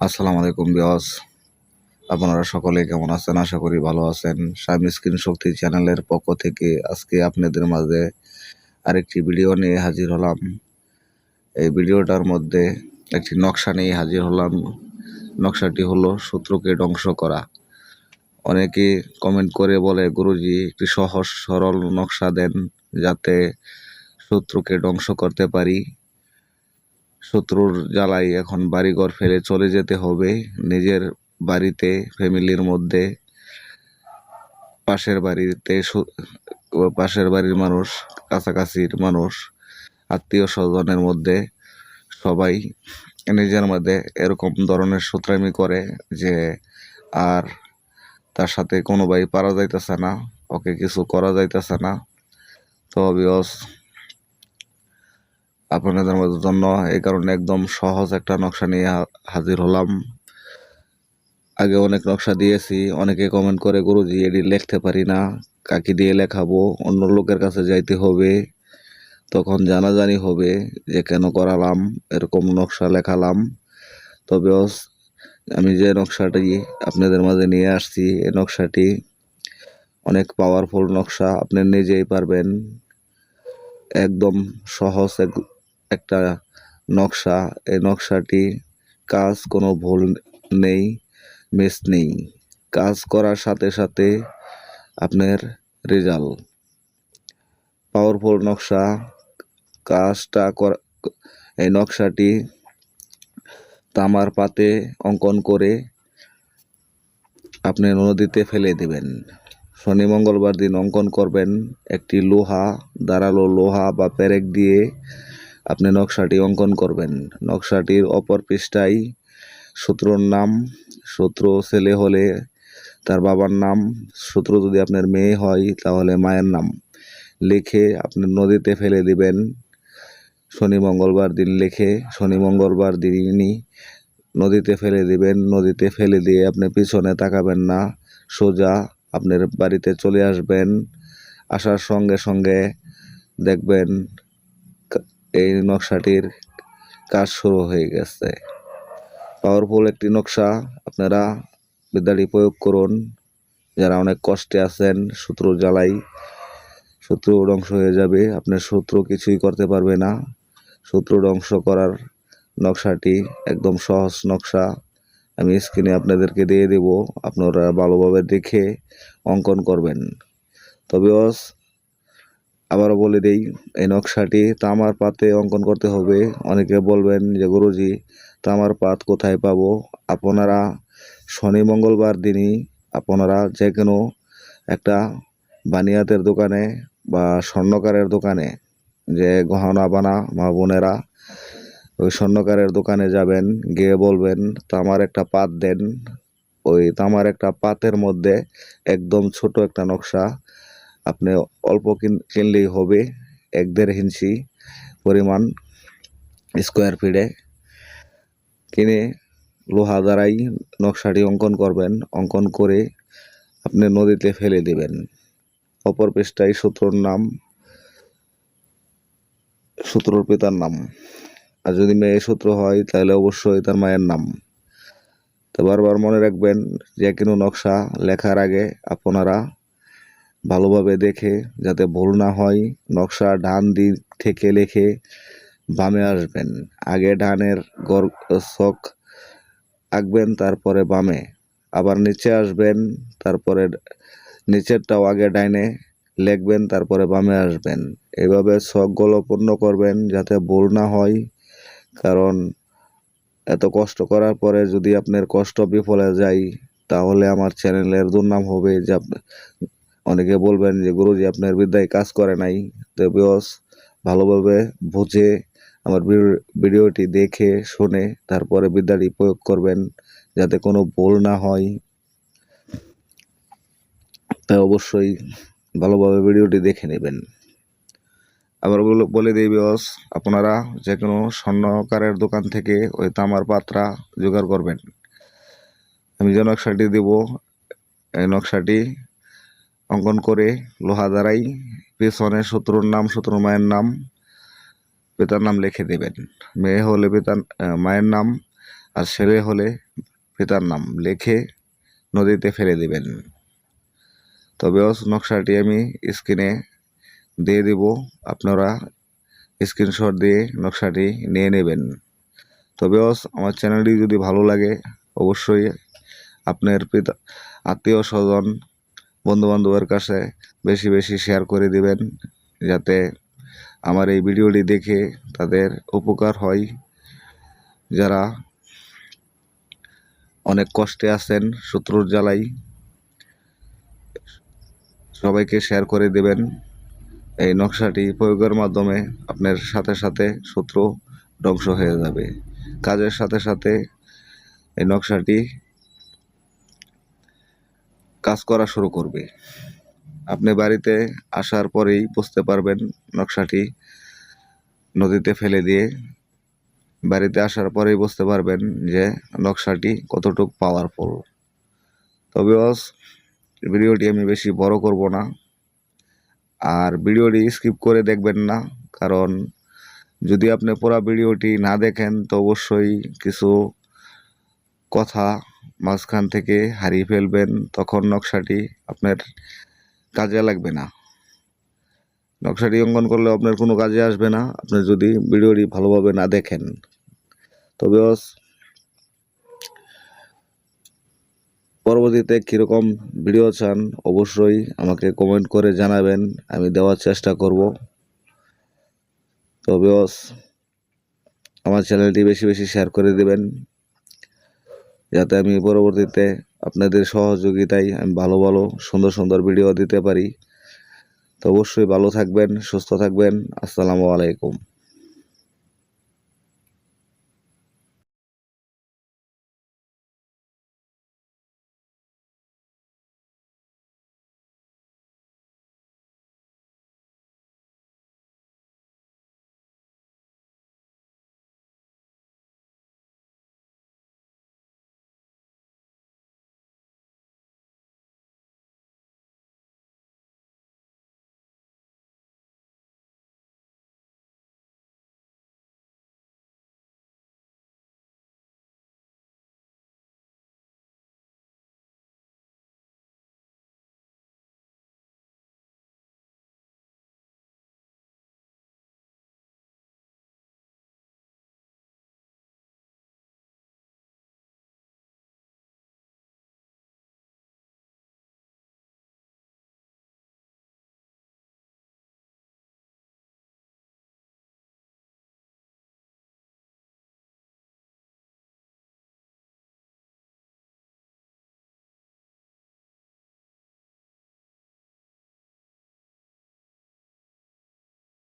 আসসালামু আলাইকুম বিয়স আপনারা সকলে কেমন আছেন? আশা করি ভালো আছেন। স্বামী স্ক্রিন শক্তি চ্যানেলের পক্ষ থেকে আজকে আপনাদের মাঝে আরেকটি ভিডিও নিয়ে হাজির হলাম। এই ভিডিওটার মধ্যে একটি নকশা নিয়ে হাজির হলাম। নকশাটি হলো শত্রুকে ধ্বংস করা। অনেকে কমেন্ট করে বলে, গুরুজি, একটি সহজ সরল নকশা দেন যাতে শত্রুকে ধ্বংস করতে পারি। শত্রুর জ্বালাই এখন বাড়িঘর ফেলে চলে যেতে হবে। নিজের বাড়িতে, ফ্যামিলির মধ্যে, পাশের বাড়িতে পাশের বাড়ির মানুষ, কাছাকাছির মানুষ, আত্মীয় স্বজনের মধ্যে সবাই নিজের মধ্যে এরকম ধরনের সূত্রামি করে যে আর তার সাথে কোনো ভাই পারা যাইতেছে না, ওকে কিছু করা যাইতেছে না। তো বিয়স আপনাদের জন্য এই কারণে একদম সহজ একটা নকশা নিয়ে হাজির হলাম। আগে অনেক নকশা দিয়েছি, অনেকে কমেন্ট করে, গুরুজি, এটি লিখতে পারি না, কাকে দিয়ে লেখাবো, অন্য লোকের কাছে যাইতে হবে। তখন জানাজানি হবে যে, কেন করালাম? এরকম নকশা লেখালাম। তবে আমি যে নকশাটি আপনাদের মাঝে নিয়ে আসছি এই নকশাটি অনেক পাওয়ারফুল নকশা, আপনি নিজেই পারবেন। একদম সহজ, এক- একটা নকশা এই নকশাটি কাজ কোনো ভুল নেই, মিস নেই। কাজ করার সাথে সাথে আপনার রেজাল্ট। পাওয়ারফুল নকশা, কাজটা করা, এই নকশাটি তামার পাতে অঙ্কন করে আপনি নদীতে ফেলে দেবেন। শনি মঙ্গলবার দিন অঙ্কন করবেন একটি লোহা দাঁড়াল লোহা বা পেরেক দিয়ে আপনি নকশাটি অঙ্কন করবেন। নকশাটির অপর পৃষ্ঠায় শত্রুর নাম শত্রু ছেলে হলে তার বাবার নাম শত্রু যদি আপনার মেয়ে হয় তাহলে মায়ের নাম। লিখে আপনি নদীতে ফেলে দিবেন। শনি, মঙ্গলবার দিন লিখে শনি, মঙ্গলবার দিনই নদীতে ফেলে দিবেন। নদীতে ফেলে দিয়ে আপনি পিছনে তাকাবেন না। সোজা আপনার বাড়িতে চলে আসবেন। আসার সঙ্গে সঙ্গে দেখবেন এই নকশাটির কাজ শুরু হয়ে গেছে। পাওয়ারফুল একটি নকশা, আপনারা বিদ্যাটি প্রয়োগ করুন। যারা অনেক কষ্টে আছেন শত্রু জ্বালাই শত্রু ধ্বংস হয়ে যাবে। আপনার শত্রু কিছুই করতে পারবে না। শত্রু ধ্বংস করার নকশাটি একদম সহজ নকশা। আমি স্ক্রিনে আপনাদেরকে দিয়ে দেব, আপনারা ভালোভাবে দেখে অঙ্কন করবেন। তবে অস আবারও বলে দেই, এই নকশাটি তামার পাতে অঙ্কন করতে হবে। অনেকে বলবেন যে, গুরুজি তামার পাত কোথায় পাবো? আপনারা শনি, মঙ্গলবার দিনই আপনারা যে কোনো একটা বানিয়াতের দোকানে বা স্বর্ণকারের দোকানে যে গহনা বানা মা বোনেরা, ওই স্বর্ণকারের দোকানে যাবেন, গিয়ে বলবেন তামার একটা পাত দেন। ওই তামার একটা পাতের মধ্যে একদম ছোট একটা নকশা আপনি অল্প কিন- কিনলেই হবে, এক দেড় ইঞ্চি পরিমাণ স্কোয়ার ফিটে কিনে লোহা দ্বারাই নকশাটি অঙ্কন করবেন। অঙ্কন করে আপনি নদীতে ফেলে দেবেন। অপর পৃষ্ঠায় সূত্রর নাম, সূত্রর পিতার নাম। আর যদি মেয়ে সূত্র হয়, তাহলে অবশ্যই তার মায়ের নাম। তো বারবার মনে রাখবেন যে কোনো নকশা লেখার আগে আপনারা ভালোভাবে দেখে, যাতে ভুল না হয়, নকশা ডান দিক থেকে লেখে, বামে আসবেন। আগে ডানের গর শখ আঁকবেন, তারপরে বামে। আবার নিচে আসবেন, তারপরে নিচেরটাও আগে ডাইনে লিখবেন, তারপরে বামে আসবেন। এভাবে শখগুলো পূর্ণ করবেন, যাতে ভুল না হয়। কারণ এত কষ্ট করার পরে যদি আপনার কষ্ট বিফলে যায়, তাহলে আমার চ্যানেলের দুর্নাম হবে যে অনেকে বলবেন যে, গুরুজি, আপনার বিদ্যায় কাজ করে নাই। তো বিয়স ভালোভাবে বুঝে আমার ভিডিওটি দেখে, শুনে, তারপরে বিদ্যাটি প্রয়োগ করবেন যাতে কোনো ভুল না হয়। তাই অবশ্যই ভালোভাবে ভিডিওটি দেখে নেবেন। আবার বলে- দিই বিয়স আপনারা যে কোনো স্বর্ণকারের দোকান থেকে ওই তামার পাত্রা জোগাড় করবেন। আমি যে নকশাটি দেব, এই নকশাটি অঙ্কন করে লোহা দ্বারাই পেছনে শত্রুর নাম, শত্রুর মায়ের নাম, পিতার নাম লিখে দেবেন। মেয়ে হলে পিতার মায়ের নাম আর ছেলে হলে পিতার নাম লিখে নদীতে ফেলে দিবেন। তবে নকশাটি আমি স্ক্রিনে দিয়ে দিব। আপনারা স্ক্রিনশট দিয়ে নকশাটি নিয়ে নেবেন। তবে আমার চ্যানেলটি যদি ভালো লাগে, অবশ্যই আপনার পিতা, আত্মীয় স্বজন বন্ধুবান্ধবের কাছে বেশি বেশি শেয়ার করে দিবেন, যাতে আমার এই ভিডিওটি দেখে তাদের উপকার হয়। যারা অনেক কষ্টে আছেন শত্রুর জ্বালাই সবাইকে শেয়ার করে দেবেন। এই নকশাটি প্রয়োগের মাধ্যমে আপনার সাথে সাথে শত্রু ধ্বংস হয়ে যাবে। কাজের সাথে সাথে এই নকশাটি কাজ করা শুরু করবে। আপনি বাড়িতে আসার পরেই বুঝতে পারবেন নকশাটি নদীতে ফেলে দিয়ে বাড়িতে আসার পরেই বুঝতে পারবেন যে নকশাটি কতটুকু পাওয়ারফুল তবে ভিডিওটি আমি বেশি বড় করব না আর ভিডিওটি স্কিপ করে দেখবেন না, কারণ যদি আপনি পুরো ভিডিওটি না দেখেন তো অবশ্যই কিছু কথা মাঝখান থেকে হারিয়ে ফেলবেন, তখন নকশাটি আপনার কাজে লাগবে না। নকশাটি অঙ্কন করলে আপনার কোনো কাজে আসবে না। আপনি যদি ভিডিওটি ভালোভাবে না দেখেন তবে পরবর্তীতে কীরকম ভিডিও চান অবশ্যই আমাকে কমেন্ট করে জানাবেন, আমি দেওয়ার চেষ্টা করব। তবে আমার চ্যানেলটি বেশি বেশি শেয়ার করে দেবেন। যাতে আমি পরবর্তীতে আপনাদের সহযোগিতায় আমি ভালো ভালো সুন্দর সুন্দর ভিডিও দিতে পারি। তো অবশ্যই ভালো থাকবেন, সুস্থ থাকবেন। আসসালামু আলাইকুম।